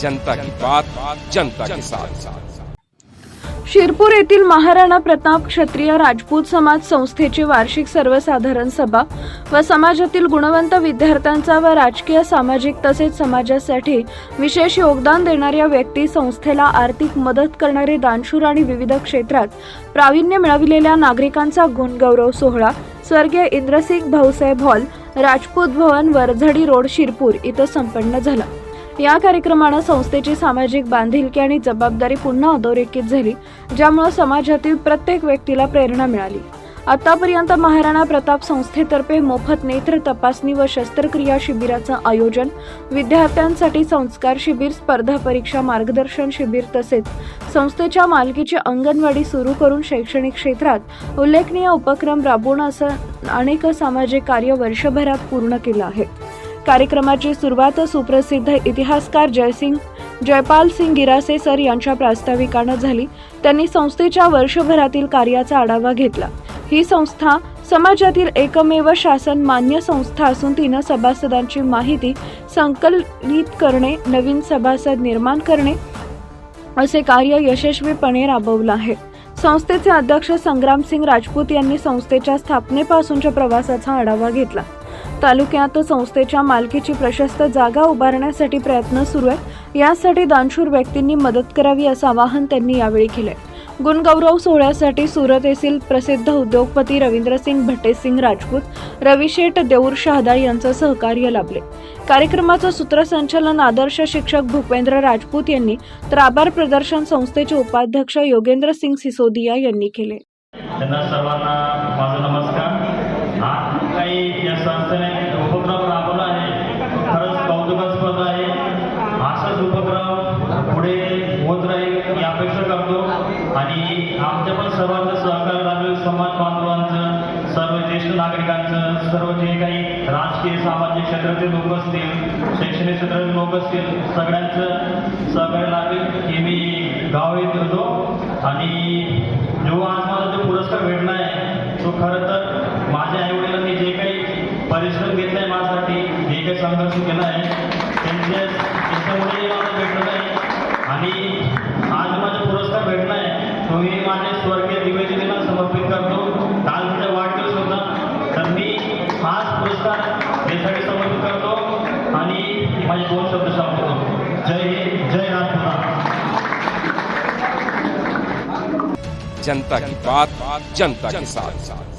जनता की बात जनता के साथ। शिरपूर येथील महाराणा प्रताप क्षत्रिय राजपूत समाज संस्थेची वार्षिक सर्वसाधारण सभा व समाजातील गुणवंत विद्यार्थ्यांचा व राजकीय सामाजिक तसेच समाजासाठी विशेष योगदान देणाऱ्या व्यक्ती संस्थेला आर्थिक मदत करणारे दानशूर आणि विविध क्षेत्रात प्रावीण्य मिळविलेल्या नागरिकांचा गुणगौरव सोहळा स्वर्गीय इंद्रसिंग भाऊसाहेब हॉल राजपूत भवन वरझडी रोड शिरपूर इथं संपन्न झाला. या कार्यक्रमानं संस्थेची सामाजिक बांधिलकी आणि जबाबदारी पुन्हा अधोरेखित झाली ज्यामुळे समाजातील प्रत्येक व्यक्तीला प्रेरणा मिळाली. आतापर्यंत महाराणा प्रताप संस्थेतर्फे मोफत नेत्र तपासणी व शस्त्रक्रिया शिबिराचं आयोजन विद्यार्थ्यांसाठी संस्कार शिबिर स्पर्धा परीक्षा मार्गदर्शन शिबिर तसेच संस्थेच्या मालकीची अंगणवाडी सुरू करून शैक्षणिक क्षेत्रात उल्लेखनीय उपक्रम राबवून असं अनेक सामाजिक कार्य वर्षभरात पूर्ण केलं आहे. कार्यक्रमाची सुरुवात सुप्रसिद्ध इतिहासकार जयसिंग जयपाल सिंग गिरासे सर यांच्या प्रास्ताविकानं झाली. त्यांनी संस्थेच्या वर्षभरातील कार्याचा आढावा घेतला. ही संस्था समाजातील एकमेव शासन मान्य संस्था असून तिनं सभासदांची माहिती संकलित करणे नवीन सभासद निर्माण करणे असे कार्य यशस्वीपणे राबवलं आहे. संस्थेचे अध्यक्ष संग्रामसिंग राजपूत यांनी संस्थेच्या स्थापनेपासूनच्या प्रवासाचा आढावा घेतला. तालुक्यात संस्थेच्या मालकीची प्रशस्त जागा उभारण्यासाठी प्रयत्न सुरू आहेत. यासाठी दानशूर व्यक्तींनी मदत करावी असं आवाहन त्यांनी यावेळी केलंय. गुणगौरव सोहळ्यासाठी सुरत येथील प्रसिद्ध उद्योगपती रवींद्रसिंग भट्टेसिंग राजपूत रविशेठ देऊर शहादा यांचं सहकार्य लाभले. कार्यक्रमाचं सूत्रसंचालन आदर्श शिक्षक भूपेंद्र राजपूत यांनी तर आभार प्रदर्शन संस्थेचे उपाध्यक्ष योगेंद्र सिंग सिसोदिया यांनी केले. त्यांना सर्वांना माझा नमस्कार. संस्थेने उपक्रम राबवला आहे. खरंच कौतुकास्पद आहे. असाच उपक्रम पुढे होत राहील यापेक्षा करतो. आणि आमच्या पण सर्वांचं सहकार्य लागेल समाज बांधवांचं सर्व ज्येष्ठ नागरिकांचं सर्व जे काही राजकीय सामाजिक क्षेत्रातील लोक असतील शैक्षणिक क्षेत्रातील लोक असतील सगळ्यांचं सहकार्य लागेल हे मी गाव येत होतो आणि जो आज मला जो पुरस्कार भेटला आहे तो खरं तर माझ्या आईवडिलांनी परिश्रम घेतला आहे माझ्यासाठी काही संघर्ष केला त्यांच्या आहे आणि आज माझा पुरस्कार तो मी स्वर्गीय समर्पित करतो काल वाढदिवस होता तर मी हाच पुरस्कार समर्पित करतो आणि माझे दोन शब्द सांगतो जय जय जनता की बात, जनता के साथ साथ।